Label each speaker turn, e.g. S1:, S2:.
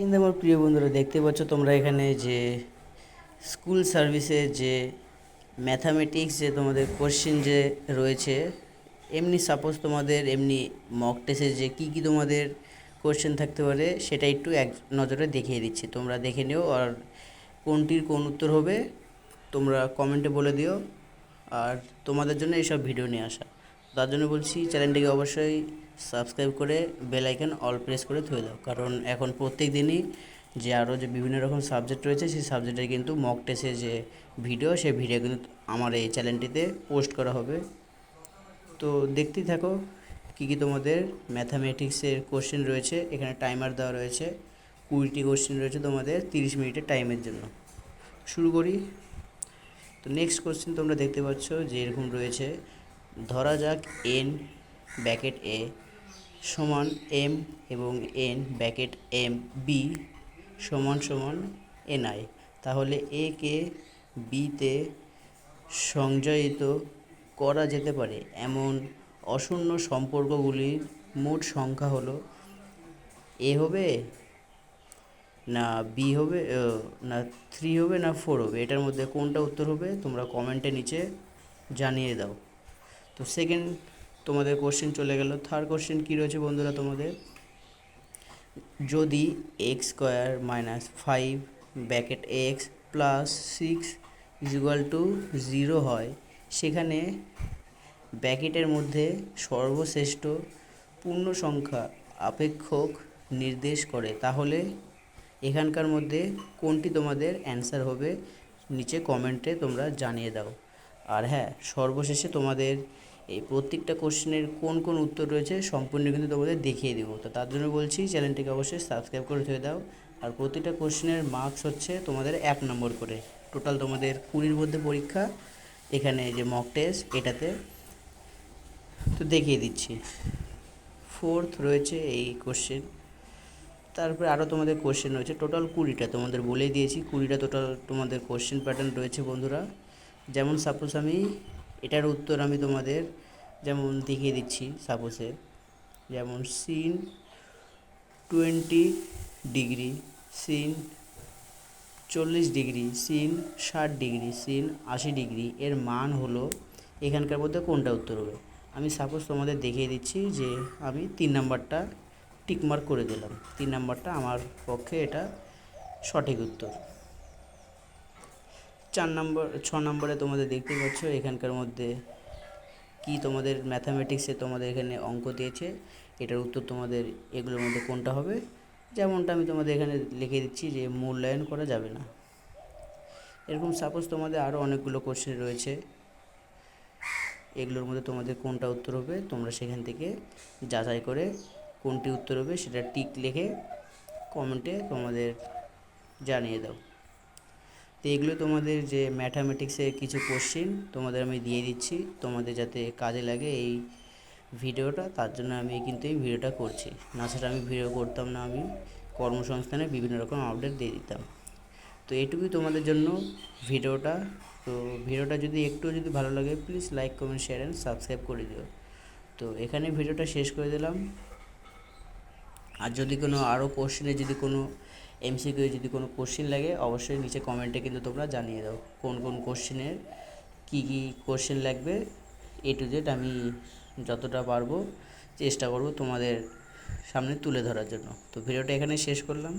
S1: কিন্তু আমার প্রিয় বন্ধুরা, দেখতে পাচ্ছ তোমরা এখানে যে স্কুল সার্ভিসে যে ম্যাথামেটিক্স যে তোমাদের কোশ্চেন যে রয়েছে, এমনি সাপোজ তোমাদের এমনি মক টেস্টে যে কী কী তোমাদের কোশ্চেন থাকতে পারে, সেটা একটু এক নজরে দেখিয়ে দিচ্ছি। তোমরা দেখে নিও আর কোনটির কোন উত্তর হবে, তোমরা কমেন্টে বলে দিও। আর তোমাদের জন্য এইসব ভিডিও নিয়ে আসা। তার জন্য বলছি চ্যানেলটিকে অবশ্যই সাবস্ক্রাইব করে বেল আইকন অল প্রেস করে থুয়ে দাও। কারণ এখন প্রত্যেক দিনই যে আরও যে বিভিন্ন রকম সাবজেক্ট রয়েছে, সেই সাবজেক্টের কিন্তু মক টেস্টের যে ভিডিও সেই ভিডিও কিন্তু আমার এই চ্যানেলটিতে পোস্ট করা হবে। তো দেখতেই থাকো কী কী তোমাদের ম্যাথামেটিক্সের কোশ্চেন রয়েছে। এখানে টাইমার দেওয়া রয়েছে। কুড়িটি কোশ্চেন রয়েছে তোমাদের তিরিশ মিনিটের টাইমের জন্য। শুরু করি। তো নেক্সট কোশ্চেন তোমরা দেখতে পাচ্ছ যে এরকম রয়েছে। ধরা যাক এন ব্যাকেট এ সমান এম এবং এন ব্যাকেট এম বি সমান সমান এন আই তাহলে এ কে বিতে সংজ্ঞায়িত করা যেতে পারে। এমন অশূন্য সম্পর্কগুলির মোট সংখ্যা হলো এ হবে না বি হবে না থ্রি হবে না ফোর হবে। এটার মধ্যে কোনটা উত্তর হবে তোমরা কমেন্টে নিচে জানিয়ে দাও। তো সেকেন্ড তোমাদের কোশ্চেন চলে গেল। থার্ড কোশ্চেন কী রয়েছে বন্ধুরা তোমাদের? যদি X square minus five bracket X plus six equal to zero হয়, সেখানে ব্যাকেটের মধ্যে সর্বশ্রেষ্ঠ পূর্ণ সংখ্যা আপেক্ষক নির্দেশ করে, তাহলে এখানকার মধ্যে কোনটি তোমাদের অ্যান্সার হবে, নিচে কমেন্টে তোমরা জানিয়ে দাও। আর হ্যাঁ সর্বশেষে তোমাদের এই প্রত্যেকটা কোশ্চেনের কোন কোন উত্তর রয়েছে সম্পূর্ণ কিন্তু তোমাদের দেখিয়ে দেবো। তো তার জন্য বলছি, চ্যানেলটিকে অবশ্যই সাবস্ক্রাইব করে ধরে দাও। আর প্রতিটা কোশ্চেনের মার্কস হচ্ছে তোমাদের এক নম্বর করে। টোটাল তোমাদের কুড়ির মধ্যে পরীক্ষা, এখানে যে মক টেস্ট এটাতে। তো দেখিয়ে দিচ্ছি। ফোর্থ রয়েছে এই কোশ্চেন তারপরে আরও তোমাদের কোশ্চেন রয়েছে। টোটাল কুড়িটা তোমাদের বলেই দিয়েছি। কুড়িটা টোটাল তোমাদের কোশ্চেন প্যাটার্ন রয়েছে বন্ধুরা। যেমন সাপোজ আমি এটার উত্তর আমি তোমাদের যেমন দেখিয়ে দিচ্ছি সাপোজে যেমন সিন টোয়েন্টি ডিগ্রি সিন চল্লিশ ডিগ্রি সিন ষাট ডিগ্রি সিন আশি ডিগ্রি এর মান হলো এখানকার মধ্যে কোনটা উত্তর হবে? আমি সাপোজ তোমাদের দেখিয়ে দিচ্ছি যে আমি তিন নাম্বারটা টিকমার্ক করে দিলাম। তিন নাম্বারটা আমার পক্ষে এটা সঠিক উত্তর। চার নম্বর, ছ নম্বরে তোমাদের দেখতে পাচ্ছ, এখানকার মধ্যে কি তোমাদের ম্যাথামেটিক্সে তোমাদের এখানে অঙ্ক দিয়েছে, এটার উত্তর তোমাদের এগুলোর মধ্যে কোনটা হবে? যেমনটা আমি তোমাদের এখানে লিখে দিচ্ছি যে মূল্যায়ন করা যাবে না। এরকম সাপোজ তোমাদের আরও অনেকগুলো কোশ্চেন রয়েছে, এগুলোর মধ্যে তোমাদের কোনটা উত্তর হবে, তোমরা সেখান থেকে যাচাই করে কোনটি উত্তর হবে সেটা টিক লিখে কমেন্টে তোমাদের জানিয়ে দাও। তো এগুলো তোমাদের যে ম্যাথামেটিক্সের কিছু কোশ্চেন তোমাদের আমি দিয়ে দিচ্ছি। তোমাদের যাতে কাজে লাগে এই ভিডিওটা, তার জন্য আমি কিন্তু এই ভিডিওটা করছি। না সেটা আমি ভিডিও করতাম না, আমি কর্মসংস্থানে বিভিন্ন রকম আপডেট দিয়ে দিতাম। তো এটুকুই তোমাদের জন্য ভিডিওটা। তো ভিডিওটা যদি একটু যদি ভালো লাগে please like comment share and subscribe করে দিও। তো এখানে ভিডিওটা শেষ করে দিলাম। আর যদি কোনো আরও কোশ্চেনে যদি কোনো এমসিকিউ যদি কোনো কোশ্চেন লাগে, অবশ্যই নিচে কমেন্টে কিন্তু তোমরা জানিয়ে দাও কোন কোন কোশ্চেনের কী কী কোশ্চেন লাগবে। এ টু জেড আমি যতটা পারব চেষ্টা করব তোমাদের সামনে তুলে ধরার জন্য। তো ভিডিওটা এখানে শেষ করলাম।